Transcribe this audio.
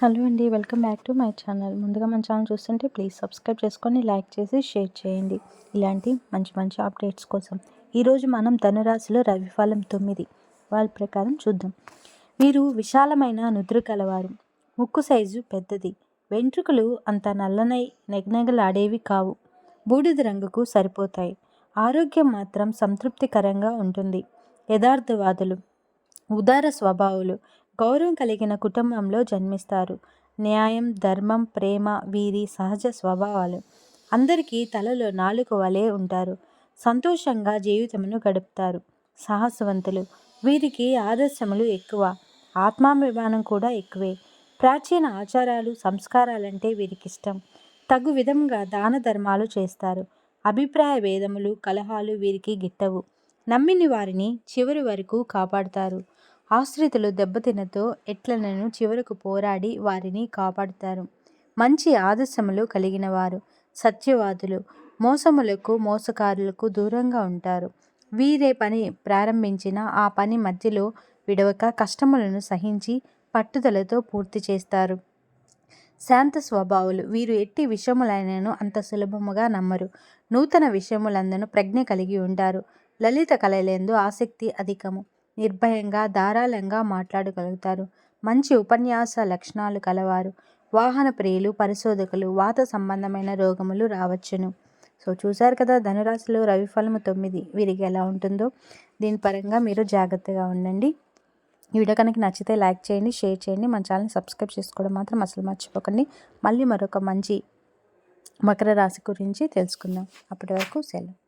Hello అండి welcome back to my channel. ముందుగా మన ఛానల్ చూస్తుంటే ప్లీజ్ సబ్స్క్రైబ్ చేసుకొని లైక్ చేసి షేర్ చేయండి. ఇలాంటి మంచి మంచి అప్డేట్స్ కోసం ఈరోజు మనం ధనురాశిలో రవిఫలం తొమ్మిది. వాళ్ళ ప్రకారం చూద్దాం. వీరు విశాలమైన నుదురు కలవారు. ముక్కు సైజు పెద్దది. వెంట్రుకలు అంత నల్లనై నెగనెగలాడేవి కావు. బూడిద రంగుకు సరిపోతాయి. ఆరోగ్యం మాత్రం సంతృప్తికరంగా ఉంటుంది. యథార్థవాదులు. ఉదార స్వభావులు. గౌరవం కలిగిన కుటుంబంలో జన్మిస్తారు. న్యాయం ధర్మం ప్రేమ వీరి సహజ స్వభావాలు. అందరికీ తలలో నాలుగు వలె ఉంటారు. సంతోషంగా జీవితమును గడుపుతారు. సాహసవంతులు. వీరికి ఆదర్శములు ఎక్కువ. ఆత్మాభిమానం కూడా ఎక్కువే. ప్రాచీన ఆచారాలు సంస్కారాలంటే వీరికి ఇష్టం తగు విధంగా దాన ధర్మాలు చేస్తారు. అభిప్రాయ భేదములు కలహాలు వీరికి గిట్టవు. నమ్మిని వారిని చివరి వరకు కాపాడుతారు. ఆశ్రితులు దెబ్బతినతో ఎట్లనను చివరకు పోరాడి వారిని కాపాడుతారు. మంచి ఆదర్శములు కలిగిన వారు సత్యవాదులు మోసములకు మోసకారులకు దూరంగా ఉంటారు. వీరే పని ప్రారంభించిన ఆ పని మధ్యలో విడవక కష్టములను సహించి పట్టుదలతో పూర్తి చేస్తారు. శాంత స్వభావులు వీరు ఎట్టి విషయములైనను అంత సులభముగా నమ్మరు. నూతన విషయములందను ప్రజ్ఞ కలిగి ఉంటారు. లలిత కళలందు ఆసక్తి అధికము. నిర్భయంగా ధారాళంగా మాట్లాడగలుగుతారు. మంచి ఉపన్యాస లక్షణాలు కలవారు. వాహన ప్రియులు పరిశోధకులు వాత సంబంధమైన రోగములు రావచ్చును. సో చూశారు కదా ధనురాశిలో రవిఫలము తొమ్మిది. వీరికి ఎలా ఉంటుందో? దీని పరంగా మీరు జాగ్రత్తగా ఉండండి. ఈ వీడియో కనుక నచ్చితే లైక్ చేయండి షేర్ చేయండి. మన ఛానల్ని సబ్స్క్రైబ్ చేసుకోవడం మాత్రం అసలు మర్చిపోకండి. మళ్ళీ మరొక మంచి మకర రాశి గురించి తెలుసుకుందాం. అప్పటి వరకు సెలవు.